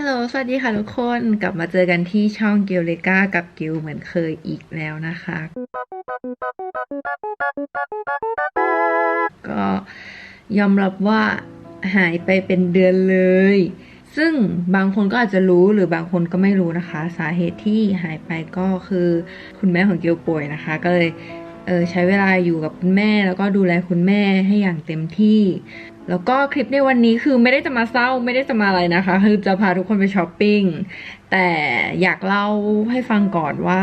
ฮัลโหล สวัสดีค่ะทุกคน กลับมาเจอกันที่ช่องเกลเลกากับกิลเหมือนเคยอีกแล้วนะคะ ก็ยอมรับว่าหายไปเป็นเดือนเลย ซึ่งบางคนก็อาจจะรู้หรือบางคนก็ไม่รู้นะคะ สาเหตุที่หายไปก็คือคุณแม่ของเกลป่วยนะคะ ก็เลยเออใช้เวลาอยู่กับคุณแม่แล้วก็ดูแลคุณแม่ให้อย่างเต็มที่ แล้วก็คลิปในวันนี้คือไม่ได้จะมาเศร้าไม่ได้จะมาอะไรนะคะ คือจะพาทุกคนไปช้อปปิ้ง แต่อยากเล่าให้ฟังก่อนว่า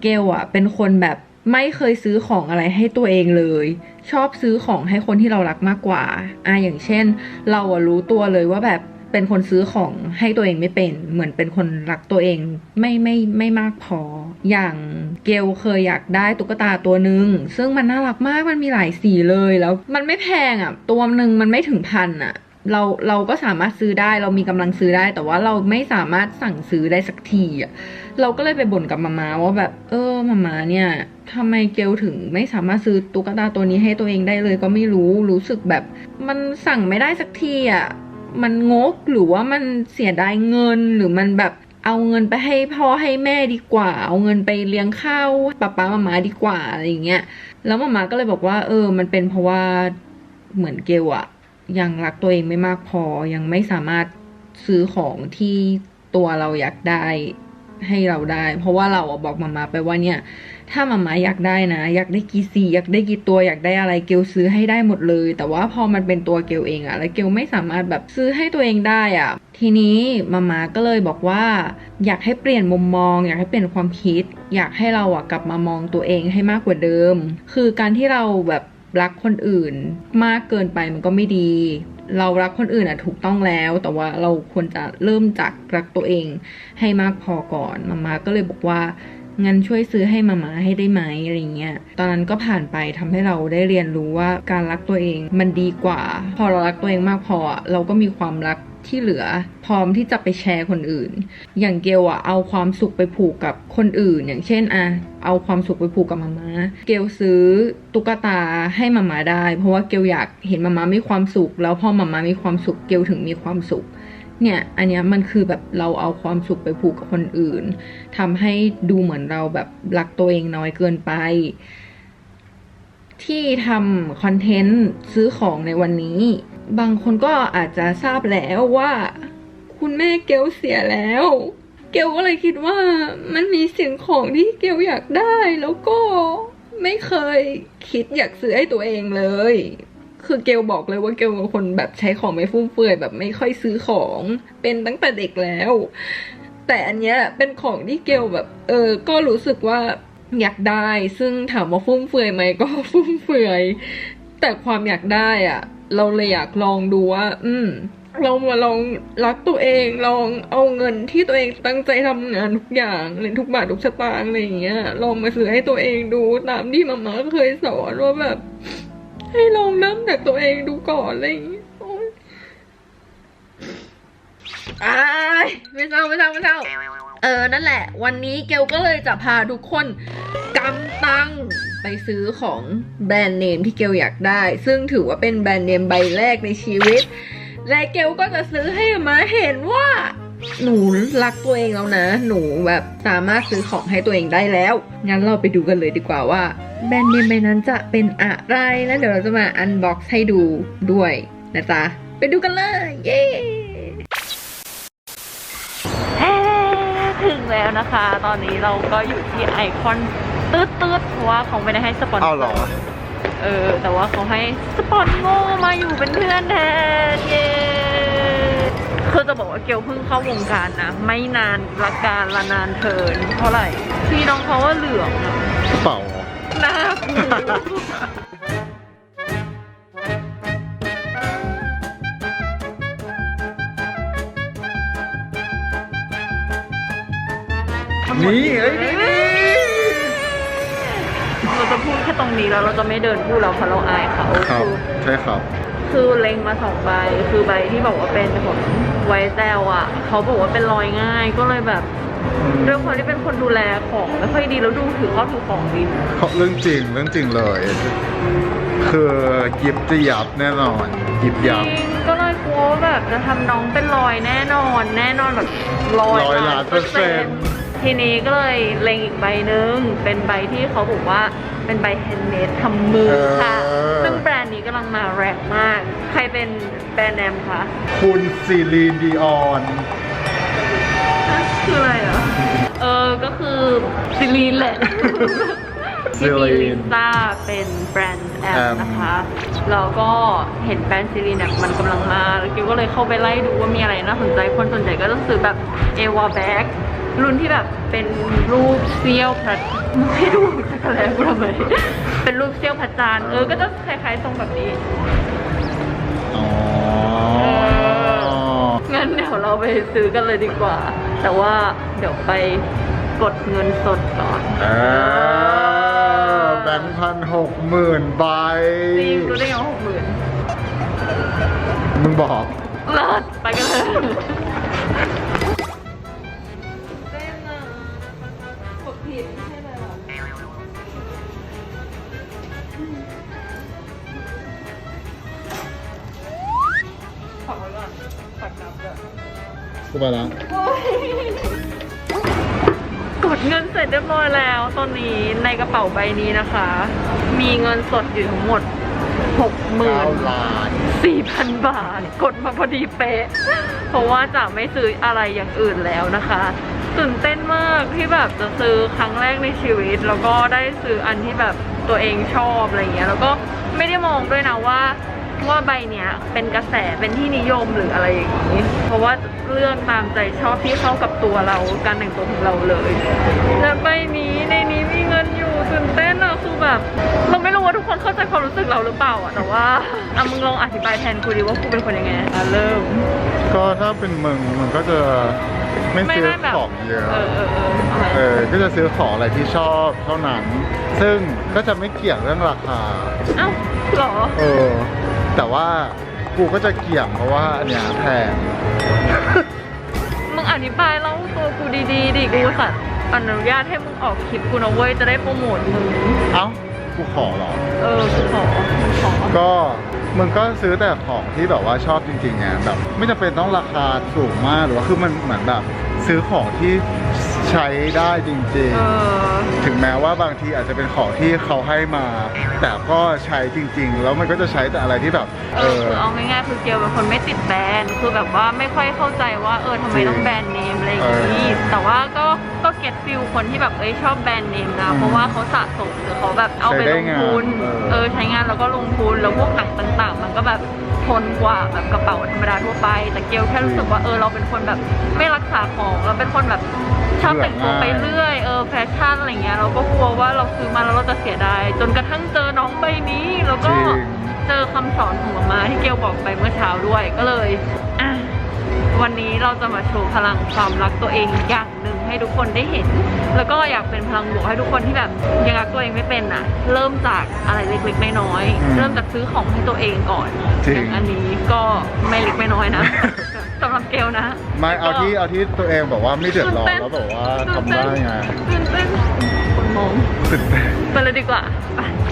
เกลอะเป็นคนแบบไม่เคยซื้อของอะไรให้ตัวเองเลย ชอบซื้อของให้คนที่เรารักมากกว่าอะอย่างเช่น เราอะรู้ตัวเลยว่าแบบ เป็นคนซื้อของให้ตัวเองไม่เป็น เหมือนเป็นคนรักตัวเองไม่ไม่ไม่มากพอ อย่างเกลเคยอยากได้ตุ๊กตาตัวหนึ่งซึ่งมันน่ารักมากมันมีหลายสีเลยแล้ว มันไม่แพงอะตัวหนึ่งมันไม่ถึงพันอะเราเราก็สามารถซื้อได้เรามีกำลังซื้อได้ แต่ว่าเราไม่สามารถสั่งซื้อได้สักทีอะเราก็เลยไปบ่นกับมามาว่าแบบ เออมามาเนี่ยทำไมเกลถึงไม่สามารถซื้อตุ๊กตาตัวนี้ให้ตัวเองได้เลยก็ไม่รู้รู้สึกแบบ มันสั่งไม่ได้สักทีอะ มันงกหรือว่ามันเสียดายเงินหรือมันแบบเอาเงินไปให้พ่อให้แม่ดีกว่า เอาเงินไปเลี้ยงข้าวป้าป้ามามาดีกว่าอะไรอย่างเงี้ยแล้วมามาก็เลยบอกว่า เออ มันเป็นเพราะว่าเหมือนเกลอะยังรักตัวเองไม่มากพอยังไม่สามารถซื้อของที่ตัวเราอยากได้ ให้เราได้ เพราะว่าเราบอกมามาไปว่าเนี่ย ถ้ามามาอยากได้นะ อยากได้กี่สีอยากได้กี่ตัวอยากได้อะไรเกลซื้อให้ได้หมดเลย แต่ว่าพอมันเป็นตัวเกลเองอะแล้วเกลไม่สามารถแบบซื้อให้ตัวเองได้อะทีนี้มามาก็เลยบอกว่าอยากให้เปลี่ยนมุมมอง อยากให้เปลี่ยนความคิด อยากให้เราอะกลับมามองตัวเองให้มากกว่าเดิม คือการที่เราแบบ รักคนอื่น มากเกินไปมันก็ไม่ดี เรารักคนอื่นอะถูกต้องแล้ว แต่ว่าเราควรจะเริ่มจากรักตัวเองให้มากพอก่อนมามาก็เลยบอกว่างั้นช่วยซื้อให้มาม่าให้ได้ไหมอะไรเงี้ย ตอนนั้นก็ผ่านไปทำให้เราได้เรียนรู้ว่าการรักตัวเองมันดีกว่า พอเรารักตัวเองมากพอ เราก็มีความรัก ที่เหลือพร้อมที่จะไปแชร์คนอื่น อย่างเกลอะเอาความสุขไปผูกกับคนอื่น อย่างเช่นอะเอาความสุขไปผูกกับมาม่าเกลซื้อตุ๊กตาให้มาม่าได้ เพราะว่าเกลอยากเห็นมาม่ามีความสุข แล้วพอมาม่ามีความสุขเกลถึงมีความสุขเนี่ย อันเนี้ยมันคือแบบเราเอาความสุขไปผูกกับคนอื่นทำให้ดูเหมือนเราแบบรักตัวเองน้อยเกินไป ที่ทำคอนเทนต์ซื้อของในวันนี้ บางคนก็อาจจะทราบแล้วว่า คุณแม่เกลเสียแล้ว เกลก็เลยคิดว่ามันมีสิ่งของที่เกลอยากได้แล้วก็ไม่เคยคิดอยากซื้อให้ตัวเองเลย คือเกลบอกเลยว่าเกลเป็นคนแบบใช้ของไม่ฟุ่มเฟือยแบบไม่ค่อยซื้อของ เป็นตั้งแต่เด็กแล้ว แต่อันเนี้ยเป็นของที่เกลแบบ เออ ก็รู้สึกว่าอยากได้ ซึ่งถามว่าฟุ่มเฟือยไหมก็ฟุ่มเฟือย แต่ความอยากได้อะ เราเลยอยากลองดูว่า อืม เรามาลองรักตัวเองลองเอาเงินที่ตัวเองตั้งใจทำงานทุกอย่างเลยทุกบาททุกสตางค์อะไรอย่างเงี้ยลองมาซื้อให้ตัวเองดูตามที่มาม่าเคยสอนว่าแบบ ให้ลองเริ่มจากตัวเองดูก่อนอะไรอย่างเงี้ยโอ๊ยอ้ายไม่เศร้าไม่เศร้าไม่เศร้าเออ นั่นแหละ วันนี้เกลก็เลยจะพาทุกคนกำตัง ไปซื้อของแบรนด์เนมที่เกลอยากได้ ซึ่งถือว่าเป็นแบรนด์เนมใบแรกในชีวิต และเกลก็จะซื้อให้มาเห็นว่า หนูรักตัวเองแล้วนะ หนูแบบสามารถซื้อของให้ตัวเองได้แล้ว งั้นเราไปดูกันเลยดีกว่าว่า แบรนด์เนมใบนั้นจะเป็นอะไร แล้วเดี๋ยวเราจะมาอันบ็อกซ์ให้ดูด้วยนะจ๊ะ ไปดูกันเลย เย้ถึงแล้วนะคะ ตอนนี้เราก็อยู่ที่ไอคอน ตืดตืดๆเพราะว่าเขาไม่ได้ให้สปอนเซอเอาเหรอ ร์เออ แต่ว่าเขาให้สปอนโง่มาอยู่เป็นเพื่อนแทนเย้คือจะบอกว่าเกลเพิ่งเข้าวงการนะ ไม่นานละการละนานเทินเท่าไหร่พี่น้องเขาว่าเหลืองอะกระเป๋าเหรอ หน้ากูนี่เอ้ยนี่นี่ เราจะพูดแค่ตรงนี้แล้วเราจะไม่เดินพูดแล้วเพราะเราอายเขาครับคือใช่ครับ คือเล็งมาสองใบคือใบที่บอกว่าเป็นของไวท์แซลอะเขาบอกว่าเป็นรอยง่ายก็เลยแบบด้วยความที่เป็นคนดูแลของไม่ค่อยดีแล้วดูถือเข้าถือของดีเขาเรื่องจริงเรื่องจริงเลย คือยิบจะยับแน่นอนยิบยับจริงก็เลยกลัวว่าแบบจะทำน้องเป็นรอยแน่นอน แน่นอนแบบรอยร้อยล้านเปอร์เซ็นต์ทีนี้ก็เลยเล็งอีกใบหนึ่งเป็นใบที่เขาบอกว่า เป็นใบแฮนด์เมดทำมือค่ะซึ่งแบรนด์นี้กำลังมาแรงมาก ใครเป็นแบรนด์แนมคะคุณซีลีนดีออน คืออะไรอะเออ ก็คือซิลีนแหละ ซิที่ลีมีนลิซ่าเป็นแบรนด์แอแอมมนะคะ แล้วก็เห็นแบรนด์ซิลีนเนี่ยมันกำลังมา แล้วกิวก็เลยเข้าไปไล่ดูว่ามีอะไรน่าสนใจ คนส่วนใหญ่ก็ต้องซื้อแบบเอวาแบ็ก รุ่นที่แบบเป็นรูปเซี่ยวพระไม่รู้จะอะไรกูทำไมเป็นรูปเซี่ยวพระจันทร์เออก็จะคล้ายๆทรงแบบนี้อ๋องั้นเดี๋ยวเราไปซื้อกันเลยดีกว่า แต่ว่าเดี๋ยวไปกดเงินสดก่อนเออแบงค์พันหกหมื่นใบจริงรู้ได้ไงว่าหกหมื่นมึงบอกเลิศไปกันเลย กูไปล้วกดเงินเสร็จเรียบร้อยแล้ว ตอนนี้ในกระเป๋าใบนี้นะคะ มีเงินสดอยู่ทั้งหมดหกหมื่นล้านสี่พันบาท กดมาพอดีเป๊ะ เพราะว่าจะไม่ซื้ออะไรอย่างอื่นแล้วนะคะตื่นเต้นมากที่แบบจะซื้อครั้งแรกในชีวิต แล้วก็ได้ซื้ออันที่แบบตัวเองชอบอะไรเงี้ยแล้วก็ไม่ได้มองด้วยนะว่า ว่าใบเนี้ยเป็นกระแสเป็นที่นิยมหรืออะไรอย่างนี้ เพราะว่าเลือกตามใจชอบที่เข้ากับตัวเราการแต่งตัวของเราเลยและใบนี้ในนี้มีเงินอยู่ตื่นเต้นอะคือแบบเราไม่รู้ว่าทุกคนเข้าใจความรู้สึกเราหรือเปล่าอะแต่ว่าอะมึงลองอธิบายแทนกูดิว่ากูเป็นคนยังไงอะเริ่ม ก็ถ้าเป็นมึงมึงก็จะไม่ซื้อได้แบบของเยอะเออเออเอออะไรเออ ก็จะซื้อของอะไรที่ชอบเท่านั้น ซึ่งก็จะไม่เกี่ยงเรื่องราคา เอ้าเหรอ เออ แต่ว่ากูก็จะเกี่ยงเพราะว่าอันเนี้ยแพง มึงอธิบายเล่าตัวกูดีๆดิกูสัตว์อนุญาตให้มึงออกคลิปกูนะเว้ยจะได้โปรโมทมึง เอ้า กูขอเหรอ เออกูขอกูขอ ก็ มึงก็ซื้อแต่ของที่แบบว่าชอบจริงๆไงแบบไม่จำเป็นต้องราคาสูงมากหรือว่าคือมันเหมือนแบบซื้อของที่ใช้ได้จริงเออๆถึงแม้ว่าบางทีอาจจะเป็นของที่เขาให้มา แต่ก็ใช้จริง ๆ แล้วมันก็จะใช้แต่อะไรที่แบบ เออคือเอาง่ายๆคือเกลเป็นคนไม่ติดแบรนด์คือแบบว่าไม่ค่อยเข้าใจว่าเออทำไมต้องแบรนด์เนมอะไรอย่างนี้แต่ว่าก็ก็ เก็ตฟิลคนที่แบบเอ้ยชอบแบรนด์เนมนะ เพราะว่าเขาสะสมหรือเขาแบบเอาไปลงทุน เออใช้งานแล้วก็ลงทุนแล้วพวกหนังต่างๆ มันก็แบบทนกว่าแบบกระเป๋าธรรมดาทั่วไป แต่เกลแค่รู้สึกว่าเออเราเป็นคนแบบไม่รักษาของเราเป็นคนแบบชอบแต่งตัวไปเรื่อยเออแฟชั่นอะไรเงี้ยเราก็กลัวว่าเราซื้อมาแล้วเราจะเสียดายจนกระทั่งเจอน้องใบนี้แล้วจก็ริงเจอคำสอนของหมามาที่เกลบอกไปเมื่อเช้าด้วยก็เลยอะ วันนี้เราจะมาโชว์พลังความรักตัวเองอย่างหนึ่งให้ทุกคนได้เห็น แล้วก็อยากเป็นพลังบวกให้ทุกคนที่แบบยังรักตัวเองไม่เป็นอะ เริ่มจากอะไรเล็กๆน้อยอืมๆเริ่มจากซื้อของให้ตัวเองก่อนจริง อย่างอันนี้ก็ไม่เล็กไม่น้อยนะสำหรับเกลนะไม่เอาที่เอาที่ตัวเองแบบว่าไม่เดือดร้อนตื่นเต้นแล้วแบบว่าทำได้ไงตื่นเต้นคนมอง ตื่นเต้น ไปเลยดีกว่าไป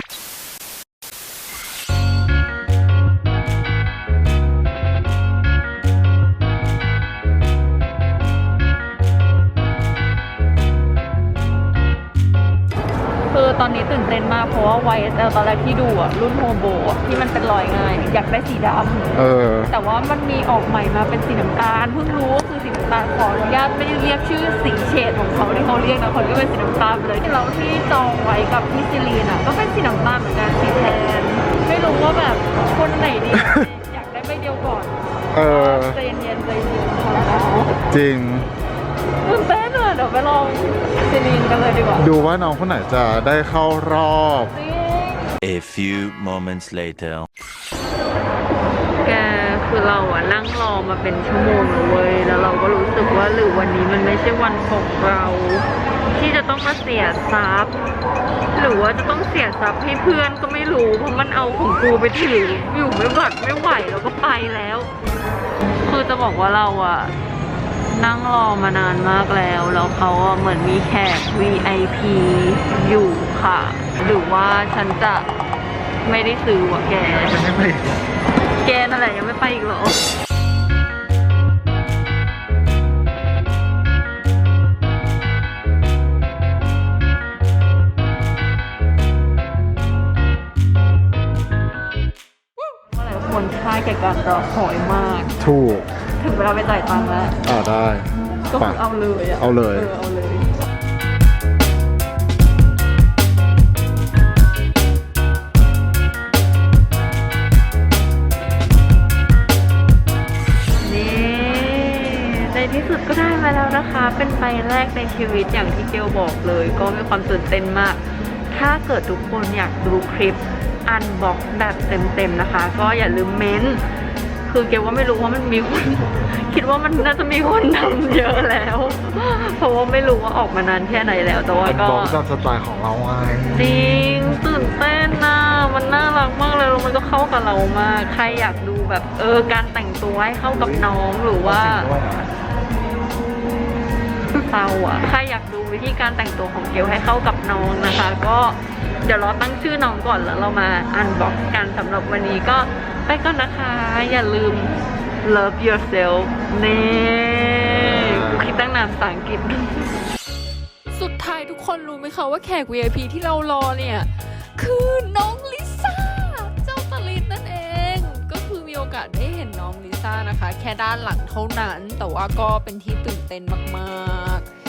เต้นมากเพราะว่า YSL ตอนแรกที่ดูอะรุ่นโฮโบอะที่มันเป็นรอยง่าย อยากได้สีดำเออแต่ว่ามันมีออกใหม่มาเป็นสีน้ำตาลเพิ่งรู้ว่าคือสีน้ำตาลขออนุญาตไม่ได้เรียกชื่อสีเฉดของเขาที่เขาเรียกนะเขาเรียกเป็นสีน้ำตาลไปเลยเราที่จองไว้กับพี่ซิลีนอะก็เป็นสีน้ำตาลเหมือนกันสีแทนไม่รู้ว่าแบบคนไหนดี อยากได้ใบเดียวก่อนเออ ใจเย็นๆใจเย็นๆพอแล้วจริง ตื่นเต้นอะ เดี๋ยวไปลองซิลีนกันเลยดีกว่าดูว่าน้องคนไหนจะได้เข้ารอบ จริง A few moments later. แกคือเราอะนั่งรอมาเป็นชั่วโมงแล้วเว้ย แล้วเราก็รู้สึกว่าหรือวันนี้มันไม่ใช่วันของเรา ที่จะต้องมาเสียทรัพย์ หรือว่าจะต้องเสียทรัพย์ให้เพื่อนก็ไม่รู้ เพราะมันเอาของกูไปถืออยู่ไม่หวัดไม่ไหวแล้วก็ไปแล้ว คือจะบอกว่าเราอะ นั่งรอมานานมากแล้ว แล้วเขาเหมือนมีแขก VIP อยู่ค่ะ หรือว่าฉันจะไม่ได้ซื้อวะแก แกนั่นแหละยังไม่ไปอีกเหรอคนค่าแก่การรอคอยมาก ถูก ถึงเวลาไปจ่ายตังค์แล้ว อ่าได้ ก็คือเอาเลยอะเอาเลยเออเอาเลย นี่ในที่สุดก็ได้มาแล้วนะคะ เป็นใบแรกในชีวิตอย่างที่เกลบอกเลย ก็มีความตื่นเต้นมาก ถ้าเกิดทุกคนอยากดูคลิปอันบ็อกแบบเต็มๆนะคะ ก็อย่าลืมเม้นต์ คือเกลว่าไม่รู้ว่ามันมีคน คิดว่ามันน่าจะมีคนทำเยอะแล้ว เพราะว่าไม่รู้ว่าออกมานานแค่ไหนแล้วแต่ว่าเป็นก็บล็อกตามสไตล์ของเราไงจริงตื่นเต้นนะมันน่ารักมากเลยแล้วมันก็เข้ากับเรามากใครอยากดูแบบเออการแต่งตัวให้เข้ากับน้องหรือว่าเศร้าอะใครอยากดูวิธีการแต่งตัวของเกลให้เข้ากับน้องนะคะ ก็ เดี๋ยวเราตั้งชื่อน้องก่อนแล้วเรามาอันบ็อกกันสำหรับวันนี้ก็ไปก่อนนะคะ อย่าลืม love yourself นี่คิดตั้งนานภาษาอังกฤษ สุดท้ายทุกคนรู้ไหมคะว่าแขก VIP ที่เรารอเนี่ย คือน้องลิซ่า เจ้าตลิดนั่นเอง ก็คือมีโอกาสได้เห็นน้องลิซ่านะคะ แค่ด้านหลังเท่านั้น แต่ว่าก็เป็นที่ตื่นเต้นมาก ๆ